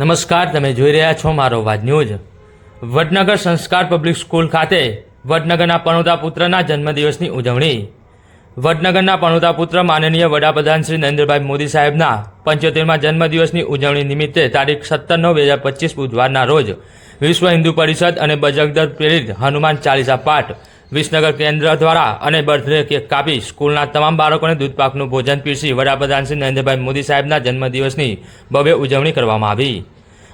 નમસ્કાર, તમે જોઈ રહ્યા છો મારો વાત ન્યૂઝ. વડનગર સંસ્કાર પબ્લિક સ્કૂલ ખાતે વડનગરના પણોતા પુત્રના જન્મદિવસની ઉજવણી. વડનગરના પણોતા પુત્ર માનનીય વડાપ્રધાન શ્રી નરેન્દ્રભાઈ મોદી સાહેબના પંચોતેરમાં જન્મદિવસની ઉજવણી નિમિત્તે તારીખ સત્તર નવ બે હજાર પચીસ બુધવારના રોજ વિશ્વ હિન્દુ પરિષદ અને બજગદર પ્રેરિત હનુમાન ચાલીસા પાઠ વિસનગર કેન્દ્ર દ્વારા અને બર્થડે કેક કાપી સ્કૂલના તમામ બાળકોને દૂધપાકનું ભોજન પીરસી વડાપ્રધાન શ્રી નરેન્દ્રભાઈ મોદી સાહેબના જન્મદિવસની ભવ્ય ઉજવણી કરવામાં આવી.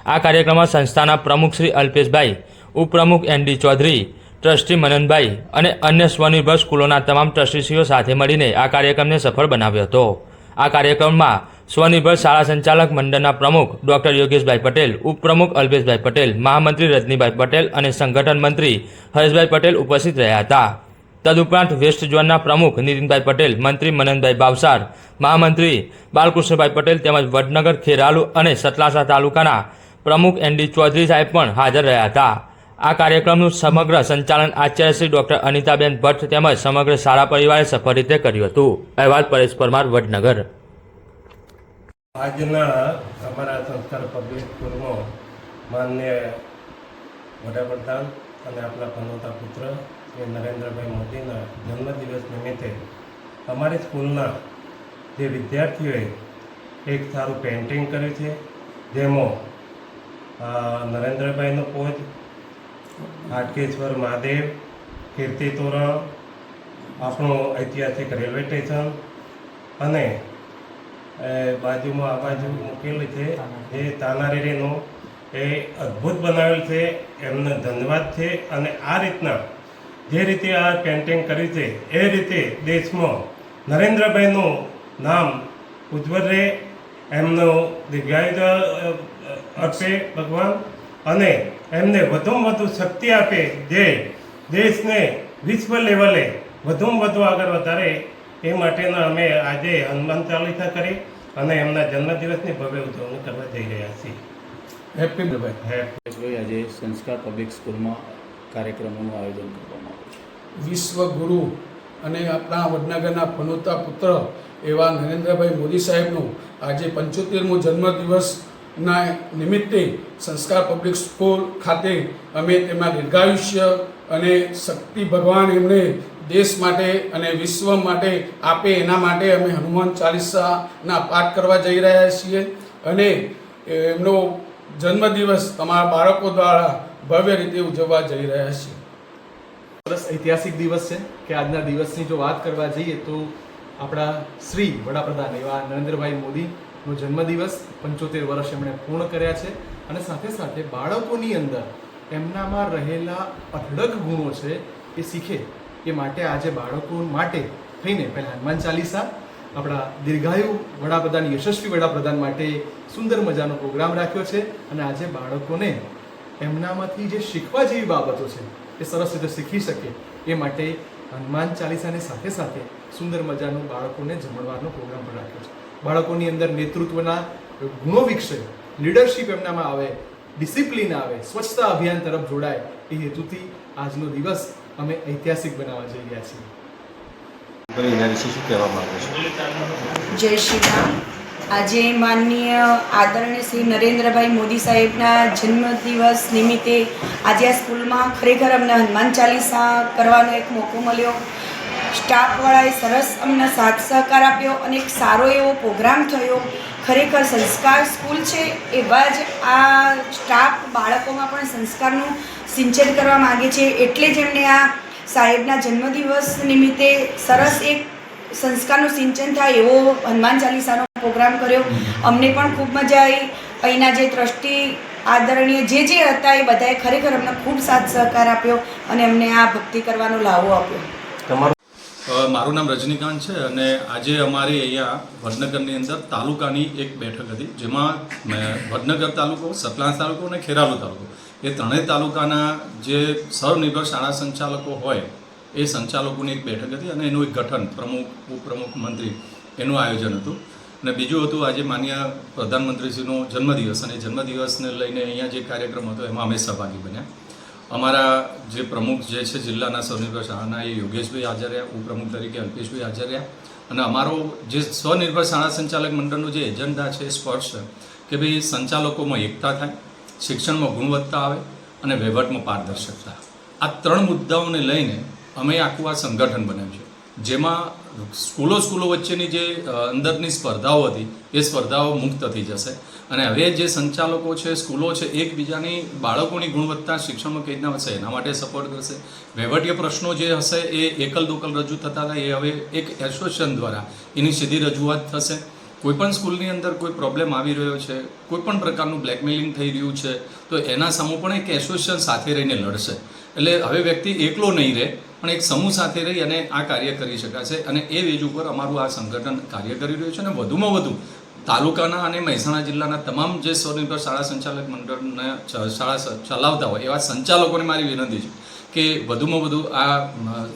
આ કાર્યક્રમમાં સંસ્થાના પ્રમુખ શ્રી અલ્પેશભાઈ, ઉપપ્રમુખ N D Chaudhari, trustee Mananbhai અને અન્ય સ્વનિર્ભર સ્કૂલોના તમામ ટ્રસ્ટીશ્રીઓ સાથે મળીને આ કાર્યક્રમને સફળ બનાવ્યો હતો. આ કાર્યક્રમમાં સ્વનિર્ભર શાળા સંચાલક મંડળના પ્રમુખ ડોક્ટર યોગેશભાઈ પટેલ, ઉપપ્રમુખ અલ્પેશભાઈ પટેલ, મહામંત્રી રજનીભાઈ પટેલ અને સંગઠન મંત્રી હરેશભાઈ પટેલ ઉપસ્થિત રહ્યા હતા. તદુપરાંત વેસ્ટ ઝોનના પ્રમુખ નીતિનભાઈ પટેલ, મંત્રી મનનભાઈ બાવસાર, મહામંત્રી બાલકૃષ્ણભાઈ પટેલ તેમજ વડનગર ખેરાલુ અને સતલાસા તાલુકાના પ્રમુખ એનડી ચૌધરી સાહેબ પણ હાજર રહ્યા હતા. આ કાર્યક્રમનું સમગ્ર સંચાલન આચાર્ય શ્રી ડોક્ટર અનિતાબેન ભટ્ટ તેમજ સમગ્ર શાળા પરિવારે સફળ રીતે કર્યું હતું. અહેવાલ પરેશ પરમાર, વડનગર. આજના અમારા સંસ્કાર પબ્લિક સ્કૂલમાં માન્ય વડાપ્રધાન અને આપણા પનોતા પુત્ર શ્રી નરેન્દ્રભાઈ મોદીના જન્મદિવસ નિમિત્તે અમારી સ્કૂલના જે વિદ્યાર્થીઓએ એક સારું પેઇન્ટિંગ કર્યું છે, જેમાં નરેન્દ્રભાઈનો પોજ હાટકેશ્વર મહાદેવ કીર્તિ તોરણ આપણું ઐતિહાસિક રેલવે સ્ટેશન અને બાજુમાં આ બાજુ મૂકેલી છે. એ તાનારીનો એ અદ્ભુત બનાવેલ છે. એમને ધન્યવાદ છે અને આ રીતના જે રીતે આ પેન્ટિંગ કરી છે, એ રીતે દેશમાં નરેન્દ્રભાઈનું નામ ઉજ્જવળ રહે, એમનો દીર્ઘાયુ આપે ભગવાન અને એમને વધુમાં વધુ શક્તિ આપે, જે દેશને વિશ્વ લેવલે વધુમાં વધુ આગળ વધારે એ માટેના અમે આજે હનુમાન ચાલીસા કરી અને એમના જન્મદિવસની ભવ્ય ઉજવણી કરવા જઈ રહ્યા છીએ. હેપી ભાઈ હેપી આજે સંસ્કાર પબ્લિક સ્કૂલમાં કાર્યક્રમોનું આયોજન કરવામાં આવ્યું છે. વિશ્વ ગુરુ અને આપણા વડનગરના પનોતા પુત્ર એવા નરેન્દ્રભાઈ મોદી સાહેબનું આજે પંચોતેરમો જન્મદિવસના નિમિત્તે સંસ્કાર પબ્લિક સ્કૂલ ખાતે અમે તેમાં દીર્ઘાયુષ્ય અને શક્તિ ભગવાન એમને દેશ માટે અને વિશ્વ માટે આપે એના માટે અમે હનુમાન ચાલીસાના પાઠ કરવા જઈ રહ્યા છીએ. અને એમનો જન્મદિવસ તમારા બાળકો દ્વારા ભવ્ય રીતે ઉજવવા જઈ રહ્યા છીએ. સરસ ઐતિહાસિક દિવસ છે કે આજના દિવસની જો વાત કરવા જઈએ તો આપણા શ્રી વડાપ્રધાન એવા નરેન્દ્રભાઈ મોદીનો જન્મદિવસ પંચોતેર વર્ષ એમણે પૂર્ણ કર્યા છે અને સાથે સાથે બાળકોની અંદર એમનામાં રહેલા અઢળક ગુણો છે એ શીખે. એ માટે આજે બાળકો માટે થઈને પહેલાં હનુમાન ચાલીસા, આપણા દીર્ઘાયુ વડાપ્રધાન, યશસ્વી વડાપ્રધાન માટે સુંદર મજાનો પ્રોગ્રામ રાખ્યો છે અને આજે બાળકોને એમનામાંથી જે શીખવા જેવી બાબતો છે, એ સરસ રીતે શીખી શકે. એ માટે હનુમાન ચાલીસાની સાથે સાથે સુંદર મજાનું બાળકોને જમણવારનો પ્રોગ્રામ પણ રાખ્યો છે. બાળકોની અંદર નેતૃત્વના ગુણો વિકસે લીડરશિપ એમનામાં આવે ડિસિપ્લિન આવે, સ્વચ્છતા અભિયાન તરફ જોડાય, એ હેતુથી આજનો દિવસ અમે ઐતિહાસિક બનાવવા જઈ રહ્યા છીએ. એના વિશે શું કહેવા માંગો છો? જય શ્રી રામ. આજે માનનીય આદરણીય શ્રી નરેન્દ્રભાઈ મોદી સાહેબના જન્મદિવસ નિમિત્તે આજે આ સ્કૂલમાં ખરેખર અમને હનુમાન ચાલીસા કરવાનો એક મોકો મળ્યો. સ્ટાફવાળાએ સરસ અમને સાથ સહકાર આપ્યો અને એક સારો એવો પ્રોગ્રામ થયો. ખરેખર સંસ્કાર સ્કૂલ છે, એવા જ આ સ્ટાફ બાળકોમાં પણ સંસ્કારનું સિંચન કરવા માગે છે. એટલે જ એમણે આ સાહેબના જન્મદિવસ નિમિત્તે સરસ એક સંસ્કારનું સિંચન થાય એવો હનુમાન ચાલીસાનો પ્રોગ્રામ કર્યો. અમને પણ ખૂબ મજા આવી. અહીંના જે ટ્રસ્ટી આદરણીય જે જે હતા એ બધાએ ખરેખર અમને ખૂબ સાથ સહકાર આપ્યો અને અમને આ ભક્તિ કરવાનો લાવો આપ્યો. મારું નામ રજનીકાંત છે અને આજે અમારી અહીંયા વડનગરની અંદર તાલુકાની એક બેઠક હતી, જેમાં વડનગર તાલુકો સતલાસ તાલુકો અને ખેરાલુ તાલુકો. એ ત્રણેય તાલુકાના જે સ્વનિર્ભર શાળા સંચાલકો હોય, એ સંચાલકોની એક બેઠક હતી અને એનું એક ગઠન પ્રમુખ, ઉપપ્રમુખ, મંત્રી એનું આયોજન હતું. અને બીજું હતું આજે માન્ય પ્રધાનમંત્રીશ્રીનો જન્મદિવસ અને જન્મદિવસને લઈને અહીંયા જે કાર્યક્રમ હતો, એમાં અમે સહભાગી બન્યા. અમારા જે પ્રમુખ જે છે જિલ્લાના સ્વનિર્ભર શાળાના એ યોગેશભાઈ હાજર રહ્યા ઉપપ્રમુખ તરીકે અલ્પેશભાઈ હાજર રહ્યા અને અમારો જે સ્વનિર્ભર શાળા સંચાલક મંડળનો જે એજન્ડા છે છે કે ભાઈ સંચાલકોમાં એકતા થાય, શિક્ષણમાં ગુણવત્તા આવે અને વહીવટમાં પારદર્શકતા. આ ત્રણ મુદ્દાઓને લઈને અમે આખું આ સંગઠન બનાવ્યું છે. જેમાં સ્કૂલો સ્કૂલો વચ્ચેની જે અંદરની સ્પર્ધાઓ હતી, એ સ્પર્ધાઓ મુક્ત થઈ જશે. અને હવે જે સંચાલકો છે, સ્કૂલો છે, એકબીજાની બાળકોની ગુણવત્તા, શિક્ષણમાં કઈ રીતના હશે, એના માટે સપોર્ટ કરશે. વહીવટીય પ્રશ્નો જે હશે, એ એકલ દોકલ રજૂ થતા હતા, એ હવે એક એસોસિએશન દ્વારા એની સીધી રજૂઆત થશે. કોઈપણ સ્કૂલની અંદર કોઈ પ્રોબ્લેમ આવી રહ્યો છે, કોઈપણ પ્રકારનું બ્લેકમેલિંગ થઈ રહ્યું છે, તો એના સામે પણ એક એસોસિએશન સાથે રહીને લડશે. એટલે હવે વ્યક્તિ એકલો નહીં રહે પણ એક સમૂહ સાથે રહી અને આ કાર્ય કરી શકાશે અને એ વેજ ઉપર અમારું આ સંગઠન કાર્ય કરી રહ્યું છે અને વધુમાં વધુ તાલુકાના અને મહેસાણા જિલ્લાના તમામ જે સ્વનિર્ભર શાળા સંચાલક મંડળને શાળા ચલાવતા હોય એવા સંચાલકોને મારી વિનંતી છે કે વધુમાં વધુ આ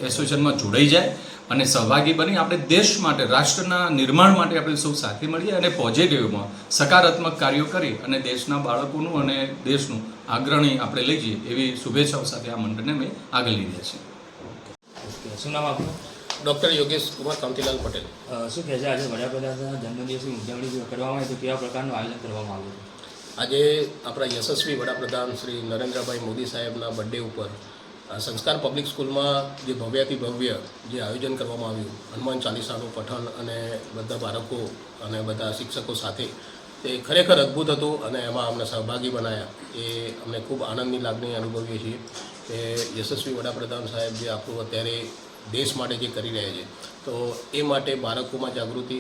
એસોસિએશનમાં જોડાઈ જાય અને સહભાગી બની આપણે દેશ માટે, રાષ્ટ્રના નિર્માણ માટે આપણે સૌ સાથે મળીએ અને પોઝિટિવમાં સકારાત્મક કાર્યો કરી અને દેશના બાળકોનું અને દેશનું આગ્રણી આપણે લઈ જઈએ એવી શુભેચ્છાઓ સાથે આ મંડળને મેં આગળ લીધા છે. શું નામ આપનું? ડૉક્ટર યોગેશ કુમાર કાંતિલાલ પટેલ. શું કહે છે આજે વડાપ્રધાનના જન્મદિવસની ઉજવણી કરવામાં આવે તો કેવા પ્રકારનું આયોજન કરવામાં આવ્યું આજે આપણા યશસ્વી વડાપ્રધાન શ્રી નરેન્દ્રભાઈ મોદી સાહેબના બર્થડે ઉપર સંસ્કાર પબ્લિક સ્કૂલમાં જે ભવ્યાતિ ભવ્ય જે આયોજન કરવામાં આવ્યું હનુમાન ચાલીસાનું પઠન અને બધા બાળકો અને બધા શિક્ષકો સાથે તે ખરેખર અદ્ભુત હતું અને એમાં અમને સહભાગી બનાવ્યા એ અમને ખૂબ આનંદની લાગણી અનુભવીએ છીએ. કે યશસ્વી વડાપ્રધાન સાહેબ જે આપણું અત્યારે દેશ માટે જે કરી રહ્યા છે, તો એ માટે બાળકોમાં જાગૃતિ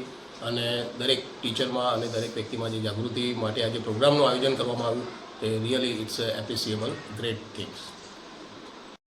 અને દરેક ટીચરમાં અને દરેક વ્યક્તિમાં જે જાગૃતિ માટે આજે પ્રોગ્રામનું આયોજન કરવામાં આવ્યું, તે really it's appreciable great things.